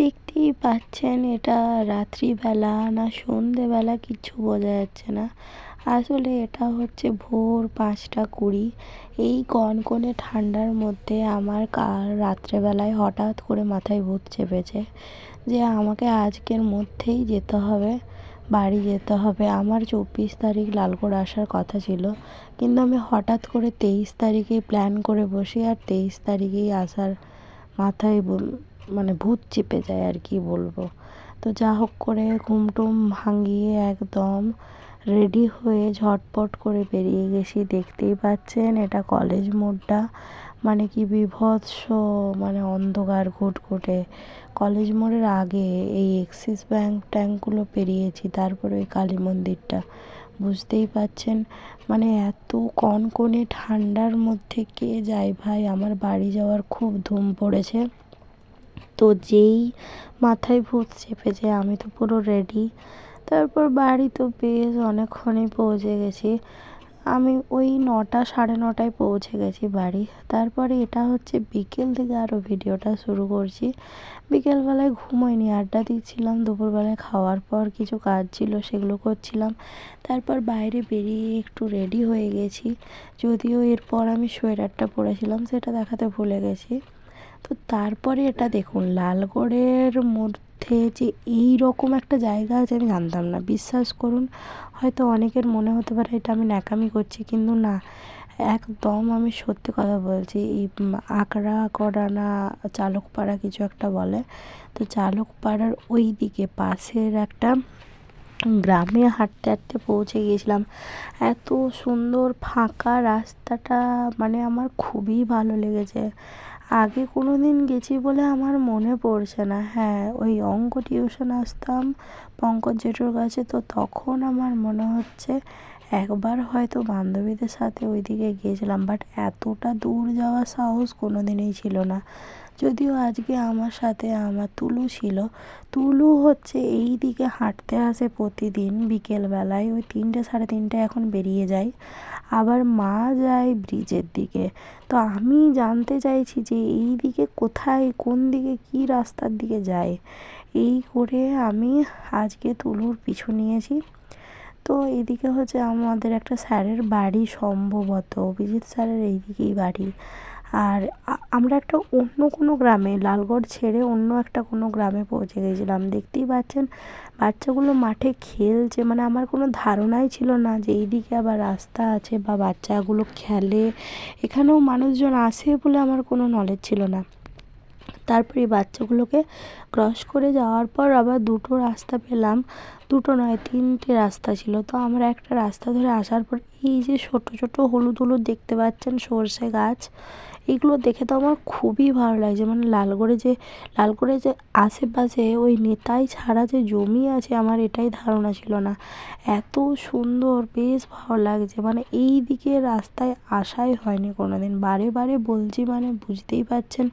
দেখতেই পাচ্ছেন, এটা রাত্রিবেলা না সন্ধেবেলা কিছু বোঝা যাচ্ছে না। আসলে এটা হচ্ছে ভোর পাঁচটা কুড়ি। এই কনকনে ঠান্ডার মধ্যে আমার রাত্রেবেলায় হঠাৎ করে মাথায় ভূত চেপেছে যে আমাকে আজকের মধ্যেই যেতে হবে, বাড়ি যেতে হবে। আমার চব্বিশ তারিখ লালগড় আসার কথা ছিল, কিন্তু আমি হঠাৎ করে তেইশ তারিখে প্ল্যান করে বসি আর তেইশ তারিখেই আসার মাথায় মানে ভূত চেপে যায় আর কি বলব। তো যা হোক করে ঘুম টুম ভাঙিয়ে একদম রেডি হয়ে ঝটপট করে বেরিয়ে গেছি। দেখতেই পাচ্ছেন এটা কলেজ মোড়টা। মানে কি বিভৎস মানে অন্ধকার ঘুটঘুটে। কলেজ মোড়ের আগে এই এক্সিস ব্যাঙ্ক ট্যাঙ্কগুলো পেরিয়েছি, তারপরে ওই কালী মন্দিরটা। বুঝতেই পাচ্ছেন? মানে এত কনকনে ঠান্ডার মধ্যে কে যায় ভাই? আমার বাড়ি যাওয়ার খুব ধুম পড়েছে। তো যেই মাথায় ভূত চেপেছে আমি তো পুরো রেডি তারপর বাড়ি তো বেশ অনেকক্ষণই পৌঁছে গেছি। আমি ওই নটা সাড়ে নটায় পৌঁছে গেছি বাড়ি। তারপরে এটা হচ্ছে বিকেল থেকে আরও ভিডিওটা শুরু করছি। বিকেলবেলায় ঘুমোইনি, আড্ডা দিচ্ছিলাম, দুপুরবেলায় খাওয়ার পর কিছু কাজ ছিল সেগুলো করছিলাম। তারপর বাইরে বেরিয়ে একটু রেডি হয়ে গেছি। যদিও এরপর আমি সোয়েটারটা পরেছিলাম, সেটা দেখাতে ভুলে গেছি। তো তারপরে এটা দেখুন, লালগড়ের মধ্যে যে এই রকম একটা জায়গা আছে আমি জানতাম না। বিশ্বাস করুন, হয়তো অনেকের মনে হতে পারে এটা আমি ন্যাকামি করছি, কিন্তু না, একদম আমি সত্যি কথা বলছি, এই আকড়া করা না, চালকপাড়া কিছু একটা বলে, তো চালকপাড়ার ওই দিকে পাশের একটা গ্রামে হাঁটতে হাঁটতে পৌঁছে গিয়েছিলাম। এত সুন্দর ফাঁকা রাস্তাটা মানে আমার খুবই ভালো লেগেছে। আগে কোনো দিন গেছি বলে আমার মনে পড়ছে না। হ্যাঁ ওই অঙ্ক টিউশন আসতাম, পঙ্কজ জেঠুর কাছে, তো তখন আমার মনে হচ্ছে একবার হয়তো বান্ধবীদের সাথে ওই দিকে গিয়েছিলাম বাট এতটা দূর যাওয়ার সাহস কোনো দিনই ছিল না। যদিও আজকে আমার সাথে আমার তুলু ছিল। তুলু হচ্ছে এই দিকে হাঁটতে আসে প্রতিদিন বিকেলবেলায় ওই তিনটে সাড়ে তিনটে এখন বেরিয়ে যায়। আবার মা যায় ব্রিজের দিকে। তো আমি জানতে চাইছি যে এই দিকে কোথায়, কোন দিকে কী রাস্তার দিকে যায়। এই করে আমি আজকে তুলুর পিছু নিয়েছি। তো এদিকে হচ্ছে আমাদের একটা স্যারের বাড়ি সম্ভবত, অভিজিৎ স্যারের এইদিকেই বাড়ি। আর আমরা একটা অন্য কোনো গ্রামে, লালগড় ছেড়ে অন্য একটা কোনো গ্রামে পৌঁছে গেছিলাম। দেখতেই পাচ্ছেন, বাচ্চাগুলো মাঠে খেলছে মানে আমার কোনো ধারণাই ছিল না যে এইদিকে আবার রাস্তা আছে বা বাচ্চাগুলো খেলে। এখানেও মানুষজন আসে বলে আমার কোনো নলেজ ছিল না। তারপর এই বাচ্চাগুলোকে ক্রস করে যাওয়ার পর আবার দুটো রাস্তা পেলাম। দুটো নয়, তিনটে রাস্তা ছিল। তো আমরা একটা রাস্তা ধরে আসার পর এই যে ছোটো ছোটো হলুদ হলুদ দেখতে পাচ্ছেন সর্ষে গাছ, এগুলো দেখে তো আমার খুবই ভালো লাগছে। মানে লালগড়ে যে লালগড়ে যে আশেপাশে ওই নেতাই ছাড়া যে জমি আছে আমার এটাই ধারণা ছিল না। এত সুন্দর, বেশ ভালো লাগছে। মানে এই দিকে রাস্তায় আসাই হয়নি কোনো দিন বারে বারে বলছি মানে বুঝতেই পারছেন,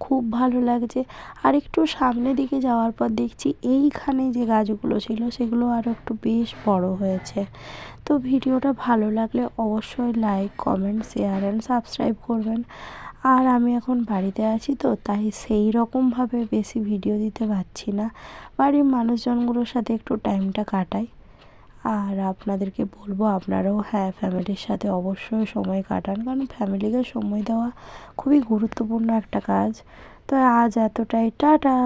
খুব ভালো লাগছে। আর একটু সামনের দিকে যাওয়ার পর দেখছি এইখানে যে গাছগুলো ছিল, সেগুলো আরও একটু বেশ বড় হয়েছে। তো ভিডিওটা ভালো লাগলে অবশ্যই like comment share and subscribe করবেন। আর আমি এখন বাড়িতে আছি তো, তাই সেই রকমভাবে বেশি ভিডিও দিতে পারছি না। বাড়ির মানুষজনগুলোর সাথে একটু টাইমটা কাটাই। আর আপনাদেরকে বলব, আপনারাও হ্যাঁ ফ্যামিলির সাথে অবশ্যই সময় কাটান। কারণ ফ্যামিলিকে সময় দেওয়া খুবই গুরুত্বপূর্ণ একটা কাজ। তো আজ এতটাই, টাটা!